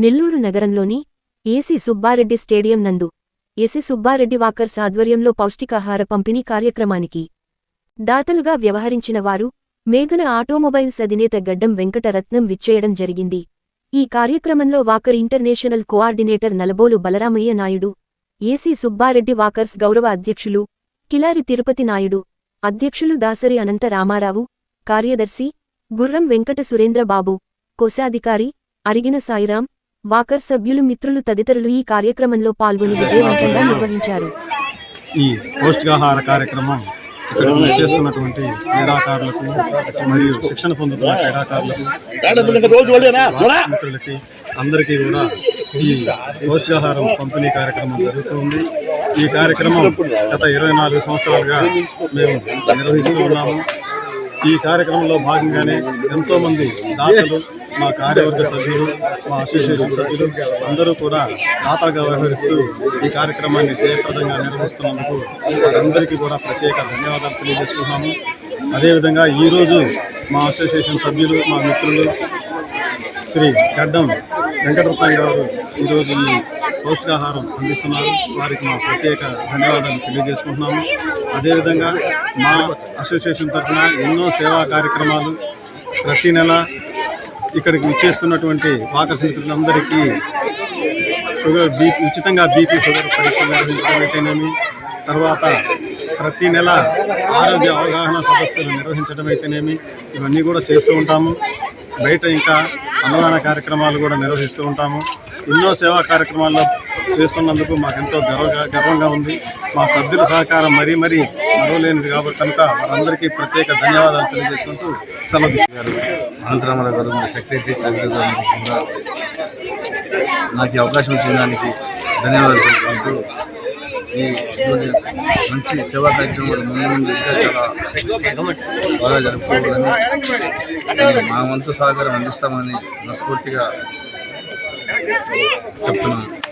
నెల్లూరు నగరంలోని AC Subbareddy stadium నందు AC Subbareddy walkers ఆధ్వర్యంలో పౌష్టికాహార పంపిణీ కార్యక్రమానికి దాతలుగా వ్యవహరించిన వారు మేఘన ఆటోమొబైల్స్ అధినేత గడ్డం వెంకటరత్నం విచ్చేయడం జరిగింది. ఈ కార్యక్రమంలో walker international coordinator Nalabolu Balaramaiah Naidu AC Subbareddy walkers గౌరవ అధ్యక్షులు కిలారి తిరుపతి నాయుడు అధ్యక్షులు దాసరి అనంత రామారావు కార్యదర్శి గుర్రం వెంకట సురేంద్రబాబు కోశాధికారి అరిగిన సాయిరాం వాకర్ సభ్యులు మిత్రులు తదితరులు ఈ కార్యక్రమంలో పాల్గొని విజయవంతంగా నిర్వహించారు. ఈ పౌష్టికాహార కార్యక్రమం ఇక్కడ చేస్తున్నటువంటి క్రీడాకారులకు మరియు శిక్షణ పొందుతున్న క్రీడాకారులకు మిత్రులకి అందరికీ కూడా ఈ పౌష్టికాహారం పంపిణీ కార్యక్రమం జరుగుతుంది. ఈ కార్యక్రమం గత ఇరవై నాలుగు సంవత్సరాలుగా మేము నిర్వహిస్తూ ఉన్నాము. ఈ కార్యక్రమంలో భాగంగానే ఎంతో మంది దాతలు మా కార్యవర్గ సభ్యులు మా అసోసియేషన్ సభ్యులు అందరూ కూడా దాతగా వ్యవహరిస్తూ ఈ కార్యక్రమాన్ని జయప్రదంగా నిర్వహిస్తున్నందుకు వారందరికీ కూడా ప్రత్యేక ధన్యవాదాలు తెలియజేసుకున్నాము అదేవిధంగా ఈరోజు మా అసోసియేషన్ సభ్యులు మా మిత్రులు శ్రీ గడ్డం వెంకటరత్న గారు ఈరోజు ఈ పౌష్టికాహారం అందిస్తున్నారు. వారికి మా ప్రత్యేక ధన్యవాదాలు తెలియజేసుకుంటున్నాము. అదేవిధంగా మా అసోసియేషన్ తరఫున ఎన్నో సేవా కార్యక్రమాలు ప్రతి నెల ఇక్కడికి విచ్చేస్తున్నటువంటి వాకర్స్ మిత్రులందరికీ షుగర్ బీపీ ఉచితంగా బీపీ షుగర్ పరీక్షలు నిర్వహించడం అయితేనేమి తర్వాత ప్రతి నెల ఆరోగ్య అవగాహన సదస్సులు నిర్వహించడం అయితేనేమి ఇవన్నీ కూడా చేస్తూ ఉంటాము. బయట ఇంకా అన్నదాన కార్యక్రమాలు కూడా నిర్వహిస్తూ ఉంటాము. ఎన్నో సేవా కార్యక్రమాల్లో చేస్తున్నందుకు మాకు ఎంతో గర్వంగా ఉంది. మా సభ్యుల సహకారం మరీ మరీ మరవలేనిది కాబట్టి కనుక వారందరికీ ప్రత్యేక ధన్యవాదాలు తెలియజేసుకుంటూ సెలవు అనంతరం అనంతరామరావు గారు సెక్రటరీ నాకు ఈ అవకాశం ఇచ్చిన దానికి ధన్యవాదాలు తెలుపుకుంటూ ఈ రోజు మంచి సేవా కార్యక్రమాలు ముందు ముందు ఇంకా చాలా బాగా జరుపుకోవాలని మా వంతు సహకారం అందిస్తామని మనస్ఫూర్తిగా చెప్తున్నాను.